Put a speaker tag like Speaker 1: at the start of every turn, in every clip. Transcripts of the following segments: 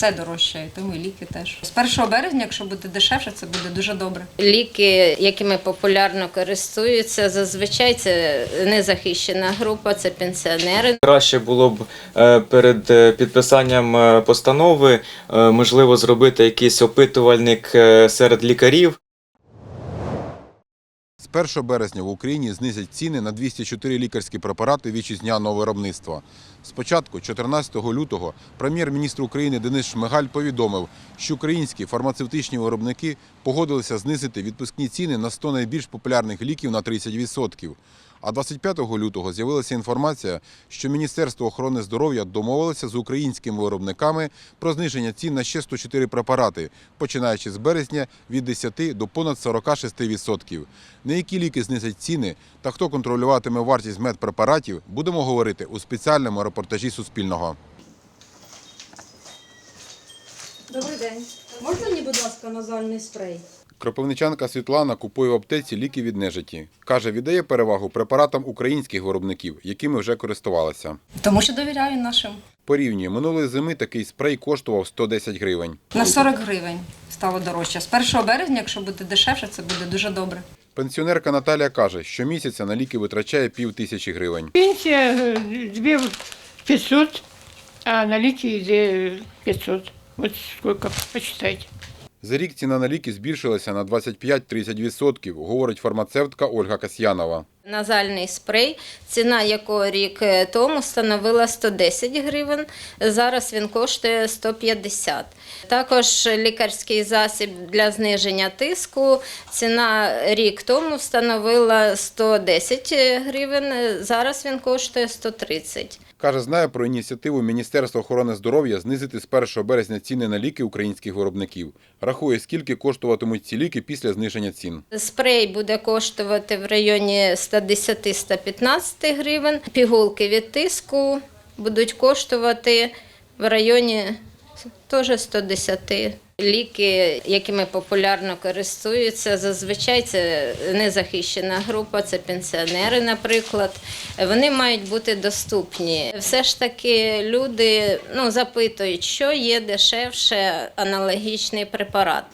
Speaker 1: Все дорожчає, тому і ліки теж. З 1 березня, якщо буде дешевше, це буде дуже добре.
Speaker 2: Ліки, якими популярно користуються, зазвичай це незахищена група, це пенсіонери.
Speaker 3: Краще було б е, перед е, підписанням е, постанови можливо зробити якийсь опитувальник серед лікарів.
Speaker 4: З 1 березня в Україні знизять ціни на 204 лікарські препарати вітчизняного виробництва. Спочатку, 14 лютого, прем'єр-міністр України Денис Шмигаль повідомив, що українські фармацевтичні виробники погодилися знизити відпускні ціни на 100 найбільш популярних ліків на 30%. А 25 лютого з'явилася інформація, що Міністерство охорони здоров'я домовилося з українськими виробниками про зниження цін на ще 104 препарати, починаючи з березня від 10 до понад 46%. На які ліки знизять ціни та хто контролюватиме вартість медпрепаратів, будемо говорити у спеціальному репортажі Суспільного.
Speaker 5: Добрий день. Можна мені, будь ласка, назальний спрей?
Speaker 4: Кропивничанка Світлана купує в аптеці ліки від нежиті. Каже, віддає перевагу препаратам українських виробників, якими вже користувалася.
Speaker 1: Тому що довіряю нашим.
Speaker 4: Порівнює, минулої зими такий спрей коштував 110 гривень.
Speaker 1: На 40 гривень стало дорожче. З 1 березня, якщо буде дешевше, це буде дуже добре.
Speaker 4: Пенсіонерка Наталія каже, що місяця на ліки витрачає пів тисячі гривень.
Speaker 6: Пенсия э, две 500, а наличие где 500. Вот сколько, посчитайте.
Speaker 4: За рік ціна на ліки збільшилася на 25-30%, говорить фармацевтка Ольга Касьянова.
Speaker 2: Назальний спрей, ціна якого рік е, тому становила 110 гривень, зараз він коштує 150. Також лікарський засіб для зниження тиску, ціна рік тому становила 110 гривень, зараз він коштує 130.
Speaker 4: Каже, знає про ініціативу Міністерства охорони здоров'я знизити з 1 березня ціни на ліки українських виробників. Рахує, скільки коштуватимуть ці ліки після зниження цін.
Speaker 2: Спрей буде коштувати в районі 110-115 гривень. Пігулки від тиску будуть коштувати в районі теж 110. Ліки, якими популярно користуються, зазвичай це незахищена група, це пенсіонери, наприклад. Вони мають бути доступні. Все ж таки люди ну, запитують, що є дешевше аналогічний препарат.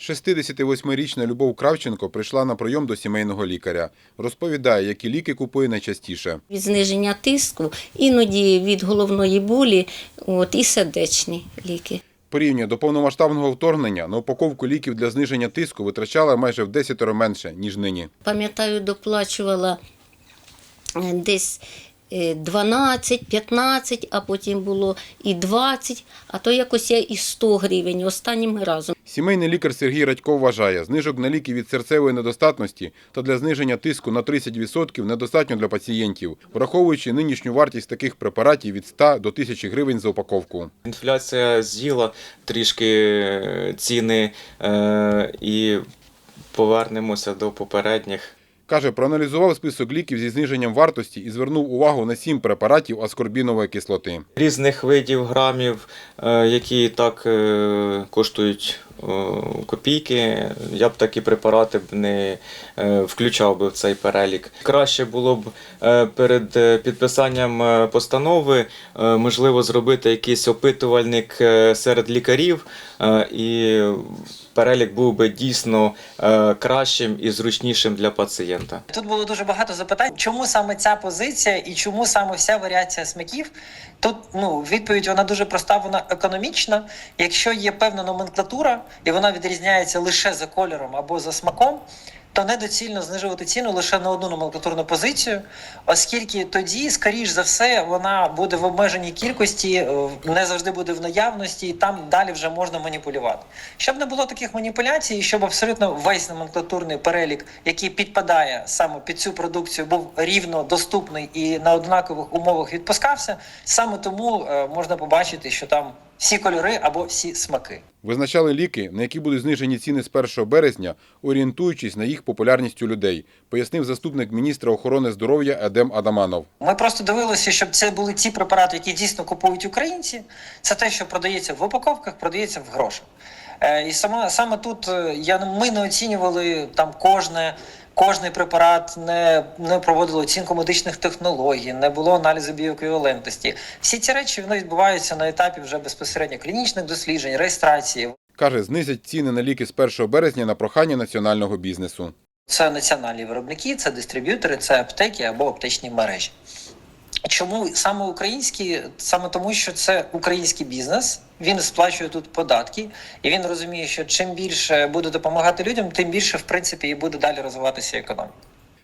Speaker 4: 68-річна Любов Кравченко прийшла на прийом до сімейного лікаря. Розповідає, які ліки купує найчастіше.
Speaker 7: від зниження тиску, іноді від головної болі, от, і сердечні ліки.
Speaker 4: Порівнює до повномасштабного вторгнення на упаковку ліків для зниження тиску витрачала майже в 10 менше, ніж нині.
Speaker 7: Пам'ятаю, доплачувала е, десь 12, 15, а потім було і 20, а то якось я і 100 гривень останнім разом.
Speaker 4: Сімейний лікар Сергій Радько вважає, знижок на ліки від серцевої недостатності та для зниження тиску на 30% недостатньо для пацієнтів, враховуючи нинішню вартість таких препаратів від 100 до 1000 гривень за упаковку.
Speaker 3: Інфляція з'їла трішки е, ціни е, і повернемося до попередніх.
Speaker 4: Каже, проаналізував список ліків зі зниженням вартості і звернув увагу на сім препаратів аскорбінової кислоти.
Speaker 3: Різних видів грамів, е, які так е, коштують копійки, я б такі препарати б не е, включав би в цей перелік. Краще було б е, перед е, підписанням е, постанови е, можливо зробити якийсь опитувальник е, серед лікарів, е, і перелік був би дійсно е, кращим і зручнішим для пацієнта.
Speaker 8: Тут було дуже багато запитань, чому саме ця позиція і чому саме вся варіація смаків. Тут ну відповідь вона дуже проста, вона економічна. Якщо є певна номенклатура і вона відрізняється лише за кольором або за смаком, то недоцільно знижувати ціну лише на одну номенклатурну позицію, оскільки тоді, скоріш за все, вона буде в обмеженій кількості, е, не завжди буде в наявності, і там далі вже можна маніпулювати. Щоб не було таких маніпуляцій, щоб абсолютно весь номенклатурний перелік, який підпадає саме під цю продукцію, був рівно доступний і на однакових умовах відпускався, саме тому е, можна побачити, що там всі кольори або всі смаки.
Speaker 4: Визначали ліки, на які будуть знижені ціни з 1 березня, орієнтуючись на їх популярність у людей, пояснив заступник міністра охорони здоров'я Едем Адаманов.
Speaker 8: Ми просто дивилися, щоб це були ті препарати, які дійсно купують українці. Це те, що продається в упаковках, продається в грошах. Е, І саме, саме тут е, я, ми не оцінювали там кожне. Кожний препарат не, не проводили оцінку медичних технологій, не було аналізу біоеквівалентності. Всі ці речі вони відбуваються на етапі вже безпосередньо клінічних досліджень, реєстрації.
Speaker 4: Каже, знизять ціни на ліки з 1 березня на прохання національного бізнесу.
Speaker 8: Це національні виробники, це дистриб'ютори, це аптеки або аптечні мережі. Чому саме українські? Саме тому, що це український бізнес, він сплачує тут податки, і він розуміє, що чим більше буде допомагати людям, тим більше, в принципі, і буде далі розвиватися економіка.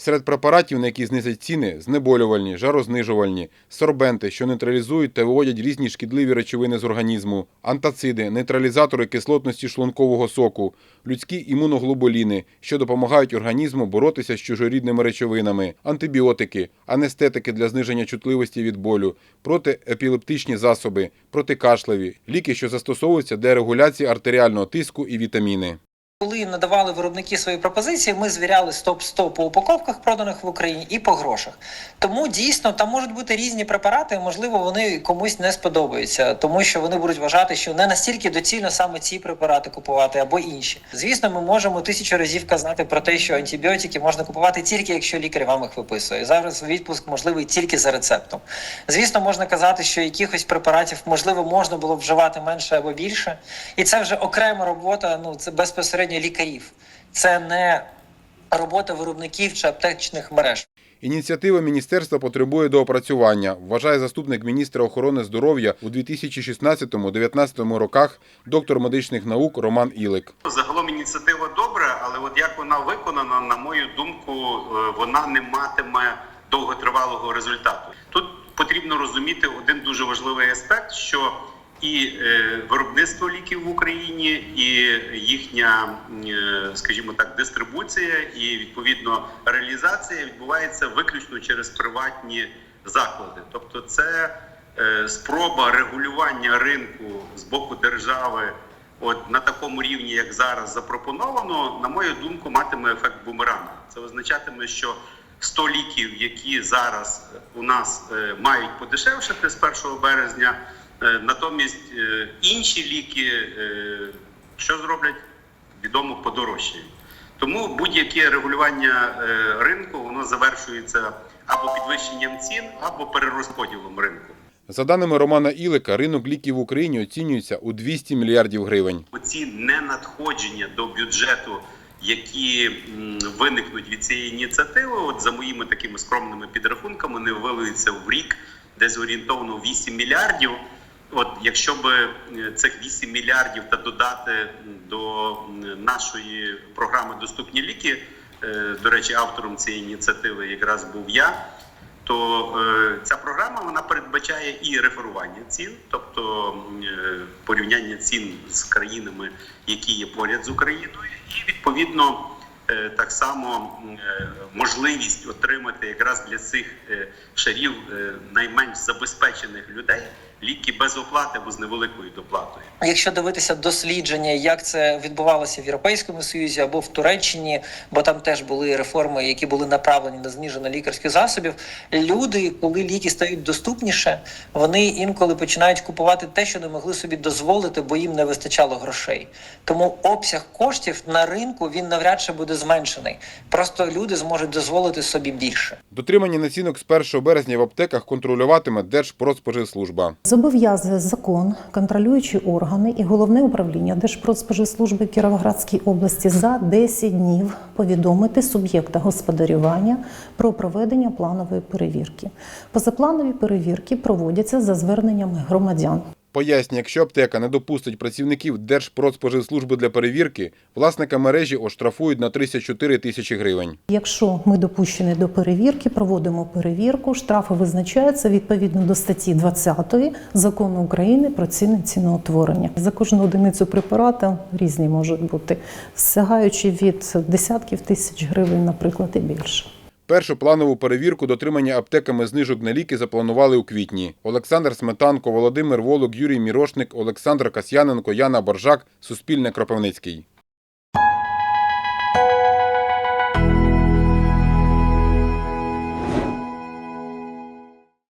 Speaker 4: Серед препаратів, на які знизять ціни, знеболювальні, жарознижувальні, сорбенти, що нейтралізують та виводять різні шкідливі речовини з організму, антациди, нейтралізатори кислотності шлункового соку, людські імуноглобуліни, що допомагають організму боротися з чужорідними речовинами, антибіотики, анестетики для зниження чутливості від болю, протиепілептичні засоби, протикашлеві, ліки, що застосовуються для регуляції артеріального тиску і вітаміни.
Speaker 8: Коли надавали виробники свої пропозиції, ми звіряли стоп-стоп по упаковках, проданих в Україні, і по грошах. Тому дійсно там можуть бути різні препарати, можливо, вони комусь не сподобаються, тому що вони будуть вважати, що не настільки доцільно саме ці препарати купувати або інші. Звісно, ми можемо тисячу разів казати про те, що антибіотики можна купувати тільки якщо лікар вам їх виписує. Зараз відпуск можливий тільки за рецептом. Звісно, можна казати, що якихось препаратів можливо можна було вживати менше або більше, і це вже окрема робота. Ну це безпосередньо лікарів. Це не робота виробників чи аптечних мереж.
Speaker 4: Ініціатива міністерства потребує доопрацювання, вважає заступник міністра охорони здоров'я у 2016-2019 роках доктор медичних наук Роман Ілик.
Speaker 9: Загалом ініціатива добра, але от як вона виконана, на мою думку, е, вона не матиме довготривалого результату. Тут потрібно розуміти один дуже важливий аспект, що і е, виробництво ліків в Україні, і їхня, е, скажімо так, дистрибуція і відповідно реалізація відбувається виключно через приватні заклади. Тобто, це е, спроба регулювання ринку з боку держави. От на такому рівні, як зараз запропоновано, на мою думку, матиме ефект бумеранга. Це означатиме, що 100 ліків, які зараз у нас мають подешевшати з 1 березня, натомість е, інші ліки, е, що зроблять, відомо подорожчають. Тому будь-яке регулювання е, ринку воно завершується або підвищенням цін, або перерозподілом ринку.
Speaker 4: За даними Романа Ілика, ринок ліків в Україні оцінюється у 200 мільярдів гривень.
Speaker 9: Оці ненадходження до бюджету, які виникнуть від цієї ініціативи, от за моїми такими скромними підрахунками, не вилуються в рік десь орієнтовно 8 мільярдів. От якщо б е, цих 8 мільярдів та додати до нашої програми Доступні ліки, е, до речі, автором цієї ініціативи якраз був я то е, ця програма вона передбачає і реферування цін, тобто порівняння цін з країнами, які є поряд з Україною, і відповідно так само можливість отримати якраз для цих шарів найменш забезпечених людей ліки без оплати або з невеликою доплатою.
Speaker 8: Якщо дивитися дослідження, як це відбувалося в Європейському Союзі або в Туреччині, бо там теж були реформи, які були направлені на зниження лікарських засобів. Люди, коли ліки стають доступніше, вони інколи починають купувати те, що не могли собі дозволити, бо їм не вистачало грошей. Тому обсяг коштів на ринку він навряд чи буде зменшений. Просто люди зможуть дозволити собі більше.
Speaker 4: Дотримання націнок з 1 березня в аптеках контролюватиме Держпродспоживслужба.
Speaker 10: Зобов'язує закон, контролюючі органи і головне управління Держпродспоживслужби Кіровоградській області за 10 днів повідомити суб'єкта господарювання про проведення планової перевірки. Позапланові перевірки проводяться за зверненнями громадян.
Speaker 4: Пояснює, якщо аптека не допустить працівників Держпродспоживслужби для перевірки, власника мережі оштрафують на 34 тисячі гривень.
Speaker 10: Якщо ми допущені до перевірки, проводимо перевірку, штрафи визначаються відповідно до статті 20 закону України про ціни ціноутворення. За кожну одиницю препарату різні можуть бути, сягаючи від десятків тисяч гривень, наприклад, і більше.
Speaker 4: Першу планову перевірку дотримання аптеками знижок на ліки запланували у квітні. Олександр Сметанко, Володимир Волок, Юрій Мірошник, Олександр Касьяненко, Яна Боржак. Суспільне Кропивницький.